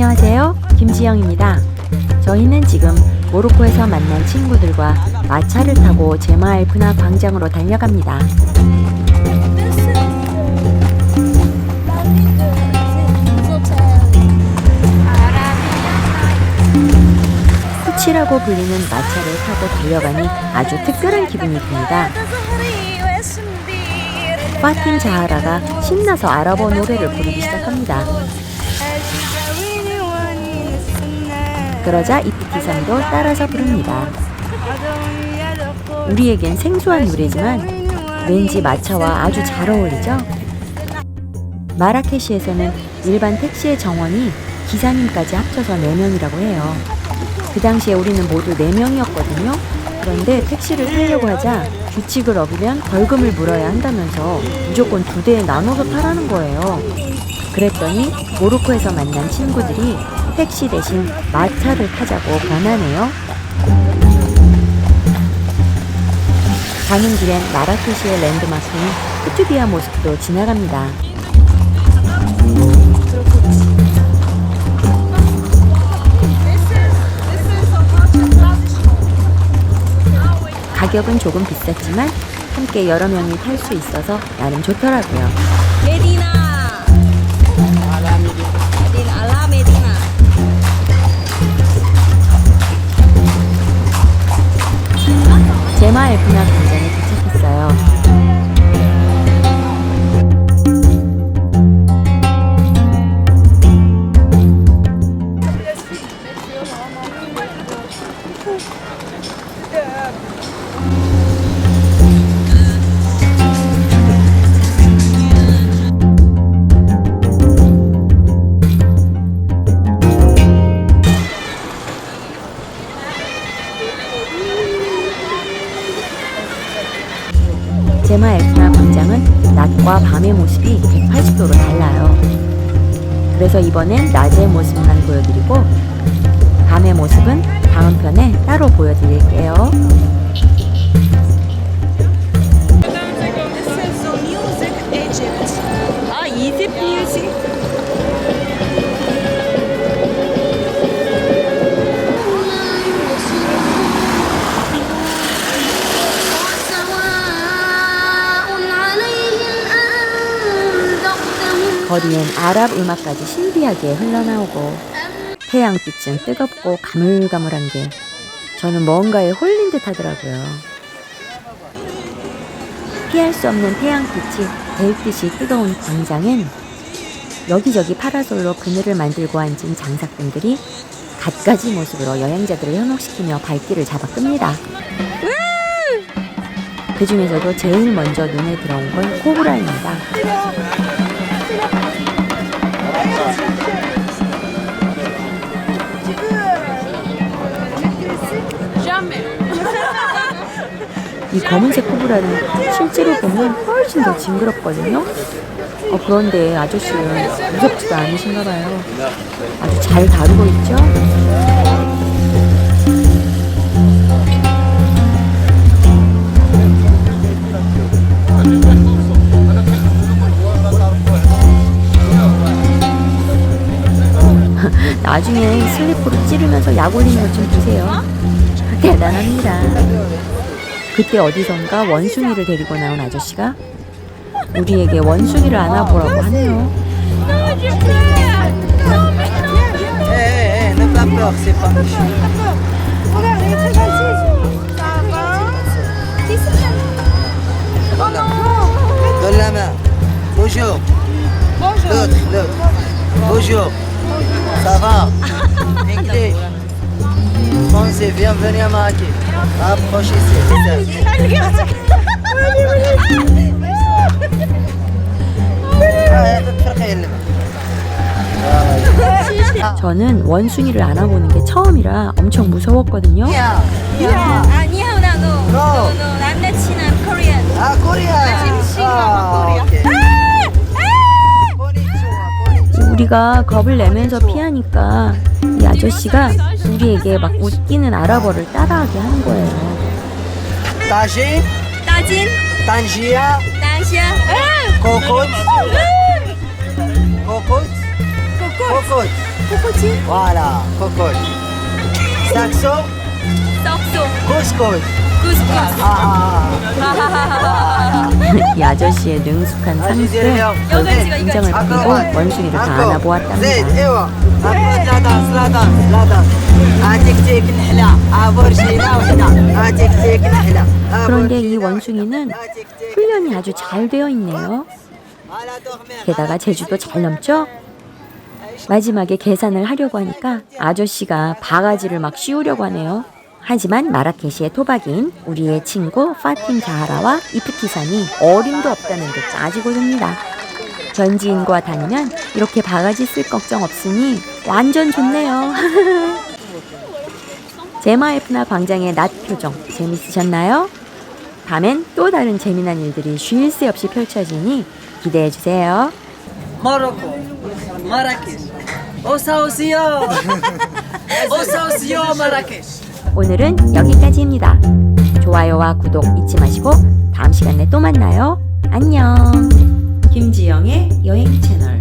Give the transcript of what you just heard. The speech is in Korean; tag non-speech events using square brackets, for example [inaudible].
안녕하세요. 김지영입니다. 저희는 지금 모로코에서 만난 친구들과 마차를 타고 제마알프나 광장으로 달려갑니다. 후치라고 불리는 마차를 타고 달려가니 아주 특별한 기분이 듭니다. 파틴 자하라가 신나서 아랍어 노래를 부르기 시작합니다. 그러자 이프티산도 따라서 부릅니다. 우리에겐 생소한 노래지만 왠지 마차와 아주 잘 어울리죠? 마라케시에서는 일반 택시의 정원이 기사님까지 합쳐서 4명이라고 해요. 그 당시에 우리는 모두 4명이었거든요. 그런데 택시를 타려고 하자 규칙을 어기면 벌금을 물어야 한다면서 무조건 두 대에 나눠서 타라는 거예요. 그랬더니 모로코에서 만난 친구들이 택시 대신 마차를 타자고 권하네요. 가는 길엔 마라케시의 랜드마크인 쿠투비아 모스크도 지나갑니다. 가격은 조금 비쌌지만 함께 여러 명이 탈 수 있어서 나름 좋더라고요. 제마 엘프나 광장은 낮과 밤의 모습이 180도로 달라요. 그래서 이번엔 낮의 모습만 보여드리고 밤의 모습은 다음 편에 따로 보여드릴게요. 아, 이집 뮤직. 거리엔 아랍 음악까지 신비하게 흘러나오고 태양빛은 뜨겁고 가물가물한 게 저는 뭔가에 홀린 듯 하더라고요. 피할 수 없는 태양빛이 델듯이 뜨거운 광장엔 여기저기 파라솔로 그늘을 만들고 앉은 장사꾼들이 갖가지 모습으로 여행자들을 현혹시키며 발길을 잡아 끕니다. 그 중에서도 제일 먼저 눈에 들어온 건 코브라입니다. 이 검은색 코브라는 실제로 보면 훨씬 더 징그럽거든요. 어, 그런데 아저씨는 무섭지도 않으신가 봐요. 아주 잘 다루고 있죠? 나중에 슬리퍼로 찌르면서 약 올리는 것 좀 보세요. 대단합니다. 그때 어디선가 원숭이를 데리고 나온 아저씨가 우리에게 원숭이를 안아보라고 하네요. Allez, viens venir à Marrakech. Approchez-vous. 저는 원숭이를 안아보는 게 처음이라 엄청 무서웠거든요. 아니야 나도. No, no, I'm not 아, 코리아. 아, 아 오케이. 꼬리 좋아, 아! 우리가 겁을 내면서 피하니까 이 아저씨가 우리에게 막 웃기는 아랍어를 따라하게 하는 거예요. 따진, 따진, 단지야, 따시아. 코콧, 코콧, 코콧. 코코치? Voilà, cocotte. Saxo, 썩소. couscous. 쿠스쿠스. 이 아저씨의 능숙한 상수에 저는 인정을 받고 원숭이를 다 안아보았답니다. 그런데 이 원숭이는 훈련이 아주 잘 되어 있네요. 게다가 제주도 잘 넘죠? 마지막에 계산을 하려고 하니까 아저씨가 바가지를 막 씌우려고 하네요. 하지만 마라케시의 토박인 우리의 친구 파틴 자하라와 이프티산이 어림도 없다는 데 짜지고 듭니다. 전지인과 다니면 이렇게 바가지 쓸 걱정 없으니 완전 좋네요. [laughs] 제마에프나 광장의 낮 표정 재밌으셨나요? 밤엔 또 다른 재미난 일들이 쉴 새 없이 펼쳐지니 기대해 주세요. 모로코, 마라케시, 어서 오세요. [laughs] 어서 오세요, 마라케시. 오늘은 여기까지입니다. 좋아요와 구독 잊지 마시고 다음 시간에 또 만나요. 안녕. 김지영의 여행 채널.